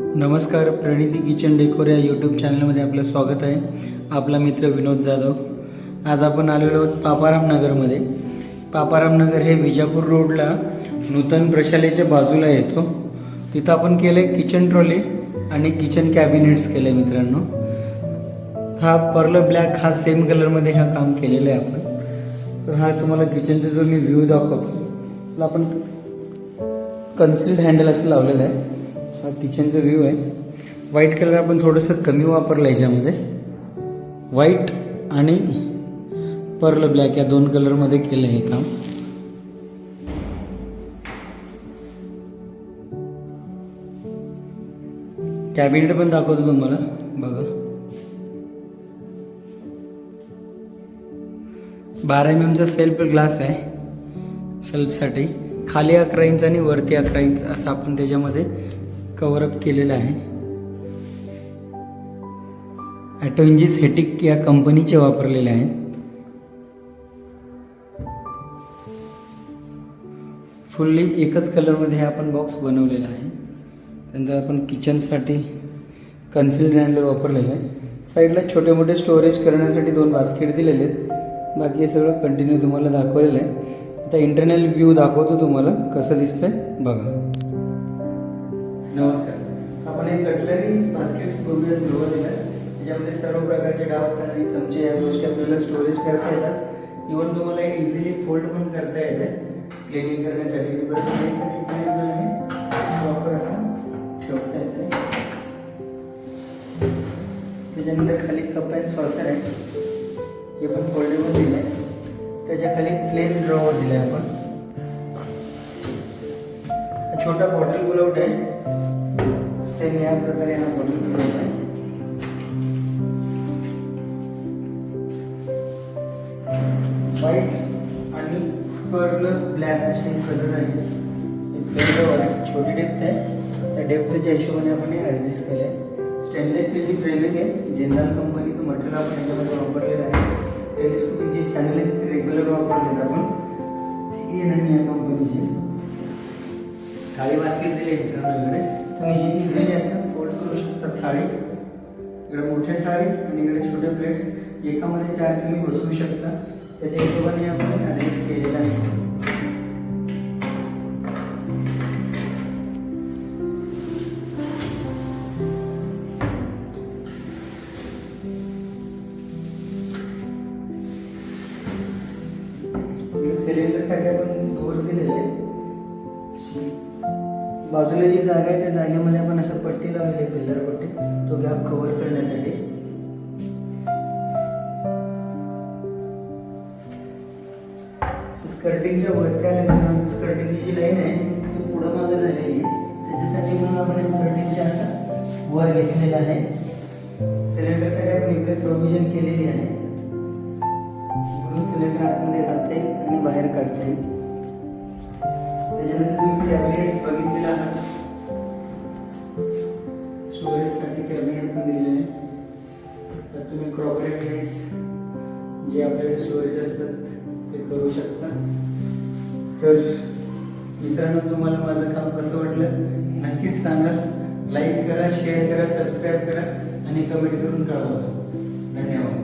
नमस्कार Praniti kitchen decor या YouTube चॅनलमध्ये आपलं स्वागत आहे. आपला मित्र विनोद जाधव. आज आपण आलेलो आहोत पापाराम नगरमध्ये. पापाराम नगर हे विजापूर रोडला नूतन प्रशालेच्या बाजूला येतो. तिथं आपण केलं आहे किचन ट्रॉली आणि किचन कॅबिनेट्स केलं आहे मित्रांनो. हा पर्ल ब्लॅक हा सेम कलरमध्ये हा काम केलेलं आहे आपण. तर हा तुम्हाला किचनचा जो मी व्ह्यू दाखवतो आपण कन्सिल्ड हँडल असं लावलेलं आहे. हा किचनचा व्ह्यू आहे. व्हाईट कलर आपण थोडंसं कमी वापरलं याच्यामध्ये. व्हाईट आणि पर्ल ब्लॅक या दोन कलरमध्ये केलं हे काम. कॅबिनेट पण दाखवतो तुम्हाला. बघा. बारा एम एमचा सेल्फ ग्लास आहे. सेल्फसाठी खाली अकरा इंच आणि वरती अकरा इंच असं आपण त्याच्यामध्ये कवरअप केलेलं आहे. ॲटोइंजिस हेटिक या कंपनीचे वापरलेले आहेत. फुल्ली एकच कलरमध्ये हे आपण बॉक्स बनवलेला आहे. त्यानंतर आपण किचनसाठी कन्सिल हँडल वापरलेलं आहे. साईडला छोटे मोठे स्टोरेज करण्यासाठी दोन बास्केट दिलेले आहेत. बाकी हे सगळं कंटिन्यू तुम्हाला दाखवलेलं आहे. आता इंटरनल व्ह्यू दाखवतो तुम्हाला कसं दिसतंय. बघा. नमस्कार. आपण हे कटलरी बास्केट्स बघूया सुरुवातीला. त्याच्यामध्ये सर्व प्रकारचे डाव चाळणी चमचे या गोष्टी आपल्याला स्टोरेज करता येतात. इवन तुम्हाला इझिली फोल्ड पण करता येते क्लिनिंग करण्यासाठी बरं ठिकाणी आपल्याला हे प्रॉपर असं ठेवता येते. त्याच्यानंतर खाली कप अँड सॉसर आहे. हे पण फोल्डेबल दिलं आहे त्याच्याखाली फ्लेम ड्रॉवर दिलं आहे आपण. छोटा बॉटल पुलआउट आहे. सेम या प्रकारे हा बॉटल पुलआउट आहे. व्हाईट आणि पर्ल ब्लॅक असे कलर आहे. फ्लेम आहे. छोटी डेप्थ आहे. त्या डेप्थच्या हिशोबाने आपण हे ॲडजस्ट केलं आहे स्टेनलेस स्टीलची फ्रेमिंग आहे. जिंदाल कंपनीचं मटेरियल आपण याच्यामध्ये वापरलेलं आहे. टेलिस्कोपिक जे चॅनल आहेत ते रेग्युलर वापरलेत आपण. ही नाही या कंपनीची थाळी बास्केट दिली मित्रांनो इकडे. तुम्ही हे इझिली असं फोल्ड करू शकता थाळी. इकडे मोठ्या थाळी आणि इकडे छोटे प्लेट्स एकामध्ये चार तुम्ही बसवू शकता. त्याच्या हिशोबाने आपण ॲडजस्ट केलेलं आहे. सिलेंडरसाठी आपण डोअर्स दिलेले आहे बाजूला जी जागा आहे त्या जागेमध्ये आपण असं पट्टी लावलेली आहे पिल्लर पट्टी. तो गॅप कव्हर करण्यासाठी. स्कर्टिंगच्या वरती आल्यानंतर स्कर्टिंगची जी लाईन आहे ती पुढं मागे झालेली आहे. त्याच्यासाठी म्हणून आपण स्कर्टिंगच्या असं वर घेतलेलं आहे. सिलेंडरसाठी आपण इकडे प्रोव्हिजन केलेली आहे. म्हणून सिलेंडर आतमध्ये घालता येईल आणि बाहेर काढता. येईल त्याच्यानंतर तुम्ही त्यावेळी तुम्ही क्रॉकरी युनिट्स जे आपल्याकडे स्टोरेज असतात ते करू शकता. तर मित्रांनो तुम्हाला माझं काम कसं वाटलं? नक्कीच सांगा लाईक करा शेअर करा सबस्क्राईब करा आणि कमेंट करून कळवा. धन्यवाद.